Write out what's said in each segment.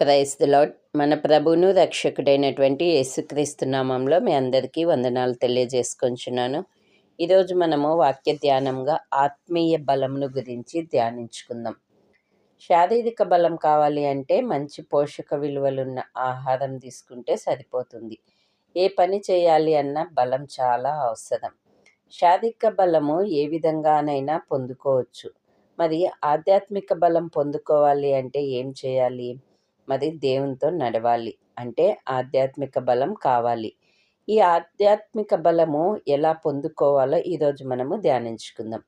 Price lord మన ప్రభువును రక్షకుడైనటువంటి యేసుక్రీస్తు నామంలో మీ అందరికీ వందనాలు తెలియజేసుకొంచున్నాను. ఈరోజు మనము వాక్య ధ్యానంగా ఆత్మీయ బలమును గురించి ధ్యానించుకుందాం. శారీరక బలం కావాలి అంటే మంచి పోషక విలువలున్న ఆహారం తీసుకుంటే సరిపోతుంది. ఏ పని చేయాలి అన్న బలం చాలా అవసరం. శారీరక బలము ఏ విధంగానైనా పొందుకోవచ్చు. మరి ఆధ్యాత్మిక బలం పొందుకోవాలి అంటే ఏం చేయాలి? మరి దేవునితో నడవాలి. అంటే ఆధ్యాత్మిక బలం కావాలి. ఈ ఆధ్యాత్మిక బలము ఎలా పొందుకోవాలో ఈరోజు మనము ధ్యానించుకుందాం.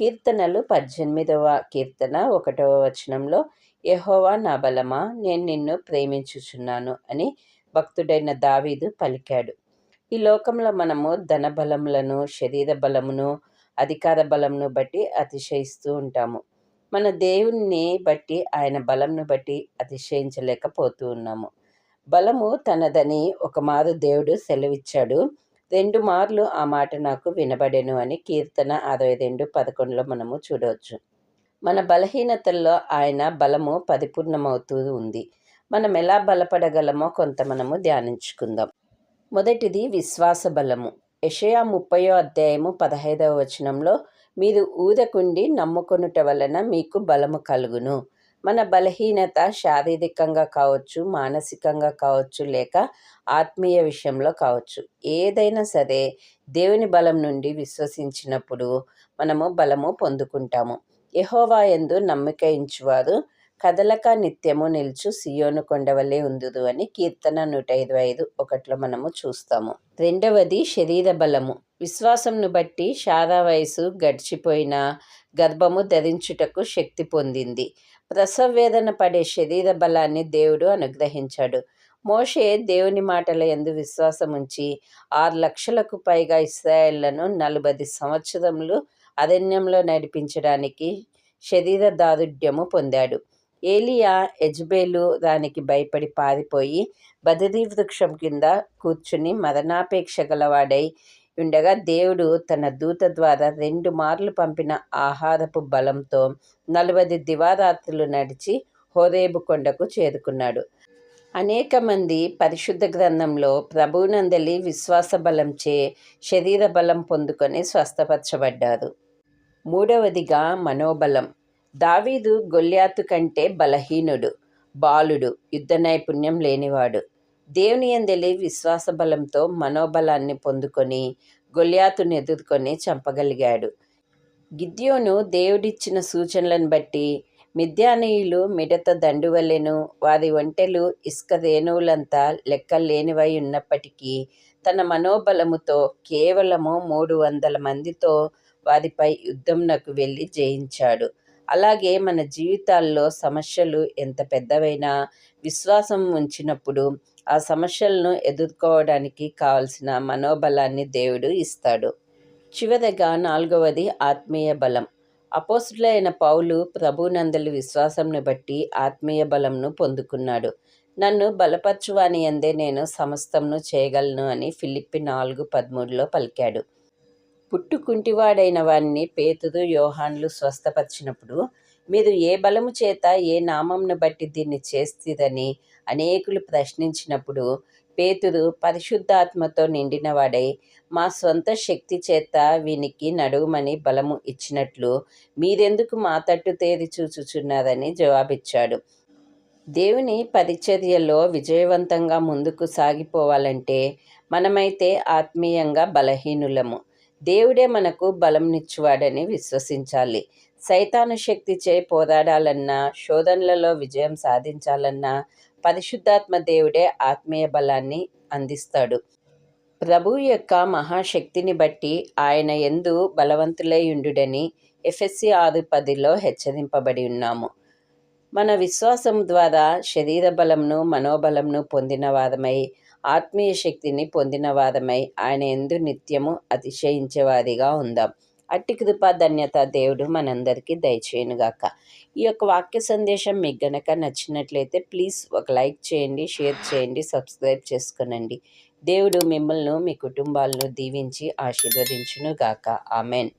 కీర్తనలు పద్దెనిమిదవ కీర్తన ఒకటవ వచనంలో యహోవా నా బలమా నేను నిన్ను ప్రేమించుచున్నాను అని భక్తుడైన దావీదు పలికాడు. ఈ లోకంలో మనము ధన బలములను శరీర బలమును అధికార బలమును బట్టి అతిశయిస్తూ ఉంటాము. మన దేవుణ్ణి బట్టి ఆయన బలంను బట్టి అతిశయించలేకపోతూ ఉన్నాము. బలము తనదని ఒక మారు దేవుడు సెలవిచ్చాడు. రెండు మార్లు ఆ మాట నాకు వినబడెను అని కీర్తన అరవై రెండు పదకొండులో మనము చూడవచ్చు. మన బలహీనతల్లో ఆయన బలము పరిపూర్ణమవుతూ ఉంది. మనం ఎలా బలపడగలమో కొంత మనము ధ్యానించుకుందాం. మొదటిది విశ్వాస బలము. యషయా ముప్పయో అధ్యాయము పదహైదవ వచనంలో మీరు ఊదకుండి నమ్ముకొనుట వలన మీకు బలము కలుగును. మన బలహీనత శారీరకంగా కావచ్చు మానసికంగా కావచ్చు లేక ఆత్మీయ విషయంలో కావచ్చు. ఏదైనా సరే దేవుని బలం నుండి విశ్వసించినప్పుడు మనము బలము పొందుకుంటాము. యహోవా ఎందు నమ్మిక ఇంచువారు కదలక నిత్యము నిల్చు సియోను కొండవలే ఉందుదు అని కీర్తన నూట ఇరవై ఐదు ఒకటిలో మనము చూస్తాము. రెండవది శరీర బలము. విశ్వాసంను బట్టి శారా వయసు గడిచిపోయిన గర్భము ధరించుటకు శక్తి పొందింది. ప్రసవ వేదన పడే శరీర బలాన్ని దేవుడు అనుగ్రహించాడు. మోషే దేవుని మాటల ఎందు విశ్వాసం ఉంచి ఆరు లక్షలకు పైగా ఇస్రాయేళ్ళను నలభై సంవత్సరములు అరణ్యంలో నడిపించడానికి శరీర దారుఢ్యము పొందాడు. ఏలియా ఎజ్బేలు దానికి భయపడి పారిపోయి బదిరీ వృక్షం కింద కూర్చుని మరణాపేక్ష గలవాడై ఉండగా దేవుడు తన దూత ద్వారా రెండు మార్లు పంపిన ఆహారపు బలంతో నలభై దివారాత్రులు నడిచి హోరేబు కొండకు చేరుకున్నాడు. అనేక మంది పరిశుద్ధ గ్రంథంలో ప్రభునందలి విశ్వాస బలంచే శరీర బలం పొందుకొని స్వస్థపరచబడ్డారు. మూడవదిగా మనోబలం. దావీదు గొల్యాతు కంటే బలహీనుడు బాలుడు యుద్ధ నైపుణ్యం లేనివాడు. దేవుని అందలి విశ్వాస బలంతో మనోబలాన్ని పొందుకొని గొలియాతును ఎదుర్కొని చంపగలిగాడు. గిద్యోను దేవుడిచ్చిన సూచనలను బట్టి మిద్యానీయులు మిడత దండువలెను వారి ఒంటెలు ఇసుక రేణువులంతా లెక్కలేనివై ఉన్నప్పటికీ తన మనోబలముతో కేవలము మూడు వందల మందితో వారిపై యుద్ధంనకు వెళ్ళి జయించాడు. అలాగే మన జీవితాల్లో సమస్యలు ఎంత పెద్దవైనా విశ్వాసం ఉంచినప్పుడు ఆ సమస్యలను ఎదుర్కోవడానికి కావలసిన మనోబలాన్ని దేవుడు ఇస్తాడు. చివరగా నాలుగవది ఆత్మీయ బలం. అపోసులైన పౌలు ప్రభునందలి విశ్వాసంను బట్టి ఆత్మీయ బలంను పొందుకున్నాడు. నన్ను బలపరచువాని అందే నేను సమస్తంను చేయగలను అని ఫిలిప్పి నాలుగు పదమూడులో పలికాడు. పుట్టుకుంటివాడైన వారిని పేతురు యోహాన్లు స్వస్థపరిచినప్పుడు మీరు ఏ బలము చేత ఏ నామంను బట్టి దీన్ని చేస్తుందని అనేకులు ప్రశ్నించినప్పుడు పేతురు పరిశుద్ధాత్మతో నిండినవాడై మా సొంత శక్తి చేత వీనికి నడుమని బలము ఇచ్చినట్లు మీరెందుకు మా తట్టు తేరి చూచుచున్నారని జవాబిచ్చాడు. దేవుని పరిచర్యలో విజయవంతంగా ముందుకు సాగిపోవాలంటే మనమైతే ఆత్మీయంగా బలహీనులము. దేవుడే మనకు బలంనిచ్చువాడని విశ్వసించాలి. సైతాను శక్తిచే పోరాడాలన్నా శోధనలలో విజయం సాధించాలన్నా పరిశుద్ధాత్మ దేవుడే ఆత్మీయ బలాన్ని అందిస్తాడు. ప్రభు యొక్క మహాశక్తిని బట్టి ఆయన ఎందు బలవంతులై ఉండుడని ఎఫ్ఎస్సి ఆరు పదిలో హెచ్చరింపబడి ఉన్నాము. మన విశ్వాసం ద్వారా శరీర బలంను మనోబలంను పొందిన వారమై ఆత్మీయ శక్తిని పొందిన వారమై ఆయన ఎందు నిత్యము అతిశయించేవారిగా ఉందాం. అట్టి కృపా ధన్యత దేవుడు మనందరికీ దయచేయనుగాక. ఈ యొక్క వాక్య సందేశం మీకు గనక నచ్చినట్లయితే ప్లీజ్ ఒక లైక్ చేయండి షేర్ చేయండి సబ్స్క్రైబ్ చేసుకునండి. దేవుడు మిమ్మల్ని మీ కుటుంబాలను దీవించి ఆశీర్వదించునుగాక. ఆమెన్.